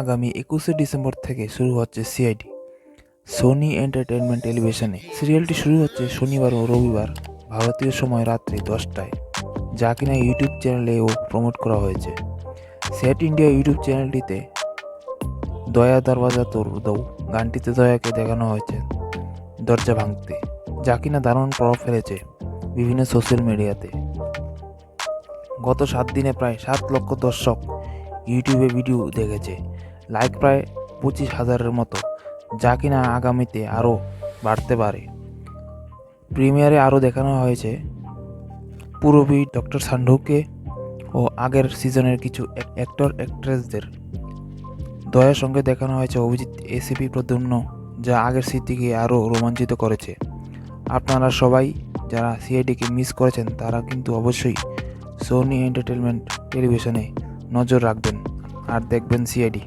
আগামী একুশে ডিসেম্বর থেকে শুরু হচ্ছে সিআইডি, সোনি এন্টারটেনমেন্ট টেলিভিশনে। সিরিয়ালটি শুরু হচ্ছে শনিবার ও রবিবার, ভারতীয় সময় রাত্রি দশটায়, যা কিনা ইউটিউব চ্যানেলেও প্রমোট করা হয়েছে। সেট ইন্ডিয়া ইউটিউব চ্যানেলটিতে দয়া দরওয়াজা তোর দৌ, গানটিতে দয়াকে দেখানো হয়েছে দরজা ভাঙতে, যা কিনা দারুণ প্রভাব ফেলেছে বিভিন্ন সোশ্যাল মিডিয়াতে। গত সাত দিনে প্রায় সাত লক্ষ দর্শক ইউটিউবে ভিডিও দেখেছে। লাইক প্রায় পঁচিশ হাজারের মতো, যা কিনা আগামীতে আরও বাড়তে পারে। প্রিমিয়ারে আরও দেখানো হয়েছে পুরবী ডক্টর সান্ডুকে ও আগের সিজনের কিছু অ্যাক্টর অ্যাক্ট্রেসদের দয়ার সঙ্গে দেখানো হয়েছে অভিজিৎ এসিপি প্রদ্যুম্ন, যা আগের স্মৃতিকে আরও রোমাঞ্চিত করেছে। আপনারা সবাই যারা সিআইডিকে মিস করেছেন, তারা কিন্তু অবশ্যই সোনি এন্টারটেনমেন্ট টেলিভিশনে নজর রাখবেন আর দেখবেন সিআইডি